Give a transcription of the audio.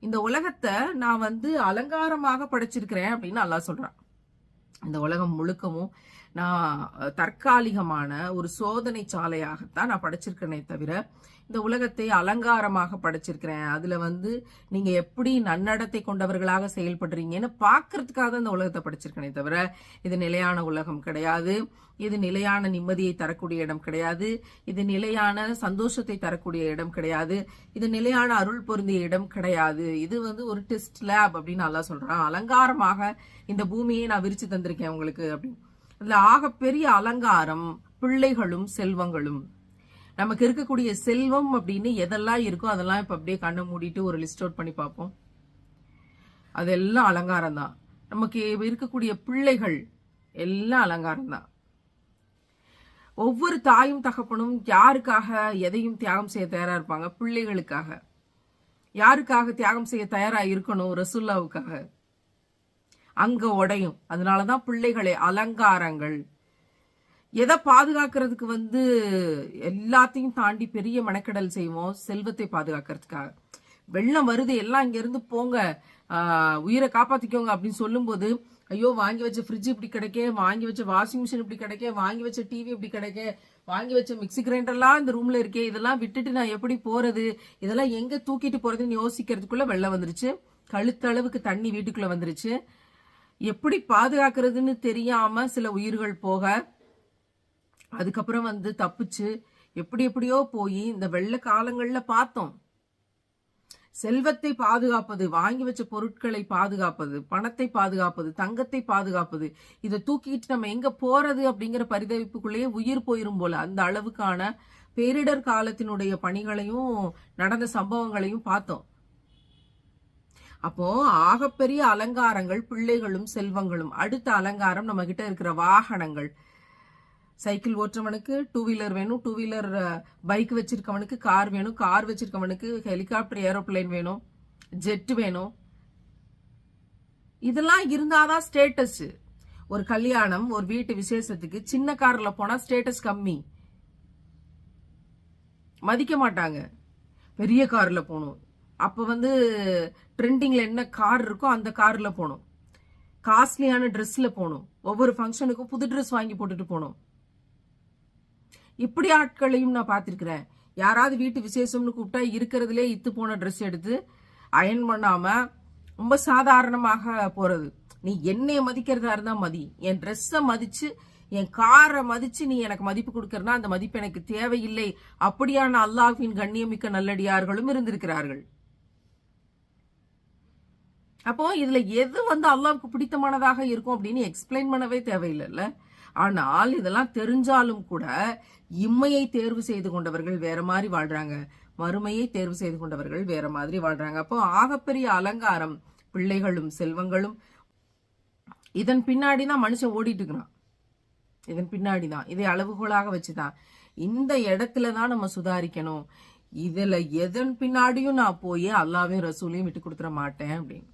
இந்த உலகத்தை நான் வந்து அலங்காரமாக படைச்சிருக்கிறேன் அப்படின்னு அல்லாஹ் சொல்றான். இந்த உலகம் முழுக்கவும் நான் தற்காலிகமான ஒரு சோதனை சாலையாகத்தான் நான் படைச்சிருக்கேனே தவிர இந்த உலகத்தை அலங்காரமாக படைச்சிருக்கிறேன். அதுல வந்து நீங்க எப்படி நன்னடத்தை கொண்டவர்களாக செயல்படுறீங்கன்னு பார்க்கறதுக்காக தான் இந்த உலகத்தை படைச்சிருக்கேனே தவிர இது நிலையான உலகம் கிடையாது. இது நிலையான நிம்மதியை தரக்கூடிய இடம் கிடையாது. இது நிலையான சந்தோஷத்தை தரக்கூடிய இடம் கிடையாது. இது நிலையான அருள் பொருந்திய இடம் கிடையாது. இது வந்து ஒரு டெஸ்ட் லேப் அப்படின்னு நல்லா சொல்கிறான் அலங்காரமாக இந்த பூமியை நான் விரிச்சு தந்திருக்கேன் உங்களுக்கு அப்படின்னு. அதுல ஆகப்பெரிய அலங்காரம் பிள்ளைகளும் செல்வங்களும். நமக்கு இருக்கக்கூடிய செல்வம் அப்படின்னு எதெல்லாம் இருக்கோ அதெல்லாம் இப்ப அப்படியே கண்ணை மூடிட்டு ஒரு லிஸ்ட் அவுட் பண்ணி பார்ப்போம். அதெல்லாம் அலங்காரம் தான். நமக்கு இருக்கக்கூடிய பிள்ளைகள் எல்லாம் அலங்காரம் தான். ஒவ்வொரு தாயும் தகப்பனும் யாருக்காக எதையும் தியாகம் செய்ய தயாரா இருப்பாங்க? பிள்ளைகளுக்காக. யாருக்காக தியாகம் செய்ய தயாரா இருக்கணும்? ரசுல்லாவுக்காக. அங்க உடையும். அதனாலதான் பிள்ளைகளை அலங்காரங்கள். எதை பாதுகாக்கிறதுக்கு வந்து எல்லாத்தையும் தாண்டி பெரிய மெனக்கெடல் செய்வோம் செல்வத்தை பாதுகாக்கிறதுக்காக. வெள்ளம் வருது எல்லாம் இங்க இருந்து போங்க உயிரை காப்பாத்திக்கோங்க அப்படின்னு சொல்லும்போது ஐயோ வாங்கி வச்ச ஃப்ரிட்ஜ் இப்படி கிடைக்க வாங்கி வச்ச வாஷிங் மிஷின் இப்படி கிடைக்க வாங்கி வச்ச டிவி இப்படி கிடைக்க வாங்கி வச்ச மிக்சி கிரைண்டர்லாம் இந்த ரூம்ல இருக்கே இதெல்லாம் விட்டுட்டு நான் எப்படி போறது? இதெல்லாம் எங்க தூக்கிட்டு போறதுன்னு யோசிக்கிறதுக்குள்ள வெள்ளம் வந்துருச்சு. கழுத்தளவுக்கு தண்ணி வீட்டுக்குள்ள வந்துருச்சு. எப்படி பாதுகாக்கிறதுன்னு தெரியாம சில உயிர்கள் போக அதுக்கப்புறம் வந்து தப்பிச்சு எப்படி எப்படியோ போய் இந்த வெள்ள காலங்கள்ல பார்த்தோம். செல்வத்தை பாதுகாப்பது வாங்கி வச்ச பொருட்களை பாதுகாப்பது பணத்தை பாதுகாப்பது தங்கத்தை பாதுகாப்பது இதை தூக்கிட்டு நம்ம எங்க போறது அப்படிங்கிற பரிதவிப்புக்குள்ளேயே உயிர் போயிரும் போல. அந்த அளவுக்கான பேரிடர் காலத்தினுடைய பணிகளையும் நடந்த சம்பவங்களையும் பார்த்தோம். அப்போ ஆகப்பெரிய அலங்காரங்கள் பிள்ளைகளும் செல்வங்களும் அடுத்த அலங்காரம் நம்ம கிட்ட இருக்கிற வாகனங்கள். சைக்கிள் ஓட்டுறவனுக்கு டூ வீலர் வேணும் டூ வீலர் பைக் வச்சிருக்கவனுக்கு கார் வேணும் கார் வச்சிருக்கவனுக்கு ஹெலிகாப்டர் ஏரோப்ளேன் வேணும் ஜெட் வேணும். இதெல்லாம் இருந்தாதான் ஸ்டேட்டஸ் ஒரு கல்யாணம் ஒரு வீட்டு விசேஷத்துக்கு சின்ன கார்ல போனா ஸ்டேட்டஸ் கம்மி. மதிக்க மாட்டாங்க. பெரிய கார்ல போகணும். அப்போ வந்து ட்ரெண்டிங்கில் என்ன கார் இருக்கோ அந்த காரில் போகணும் காஸ்ட்லியான ட்ரெஸ்ஸில் போகணும் ஒவ்வொரு ஃபங்க்ஷனுக்கும் புது ட்ரெஸ் வாங்கி போட்டுட்டு போகணும் இப்படி ஆட்களையும் நான் பார்த்துருக்குறேன். யாராவது வீட்டு விசேஷம்னு கூப்பிட்டா இருக்கிறதுலே இத்து போன ட்ரெஸ் எடுத்து அயன் பண்ணாமல் ரொம்ப சாதாரணமாக போகிறது நீ என்னைய மதிக்கிறதா இருந்தால் மதி. என் ட்ரெஸ்ஸை மதித்து என் காரை மதித்து நீ எனக்கு மதிப்பு கொடுக்கறனா அந்த மதிப்பு எனக்கு தேவையில்லை. அப்படியான அல்லாஹ்வின் கண்ணியமிக்க நல்லடியார்களும் இருந்திருக்கிறார்கள். அப்போ இதுல எது வந்து அல்லாவுக்கு பிடித்தமானதாக இருக்கும் அப்படின்னு எக்ஸ்பிளைன் பண்ணவே தேவையில்லைல்ல. ஆனால் இதெல்லாம் தெரிஞ்சாலும் கூட இம்மையை தேர்வு செய்து கொண்டவர்கள் வேற மாதிரி வாழ்றாங்க. மறுமையை தேர்வு செய்து கொண்டவர்கள் வேற மாதிரி வாழ்றாங்க. அப்போ ஆகப்பெரிய அலங்காரம் பிள்ளைகளும் செல்வங்களும் இதன் பின்னாடி தான் மனுஷன் ஓடிட்டு இருக்கிறான். இதன் பின்னாடி தான் இதை அளவுகோலாக வச்சுதான். இந்த இடத்துல தான் நம்ம சுதாரிக்கணும். இதுல எதன் பின்னாடியும் நான் போய் அல்லாவையும் ரசூலையும் விட்டு கொடுத்துட மாட்டேன் அப்படின்னு.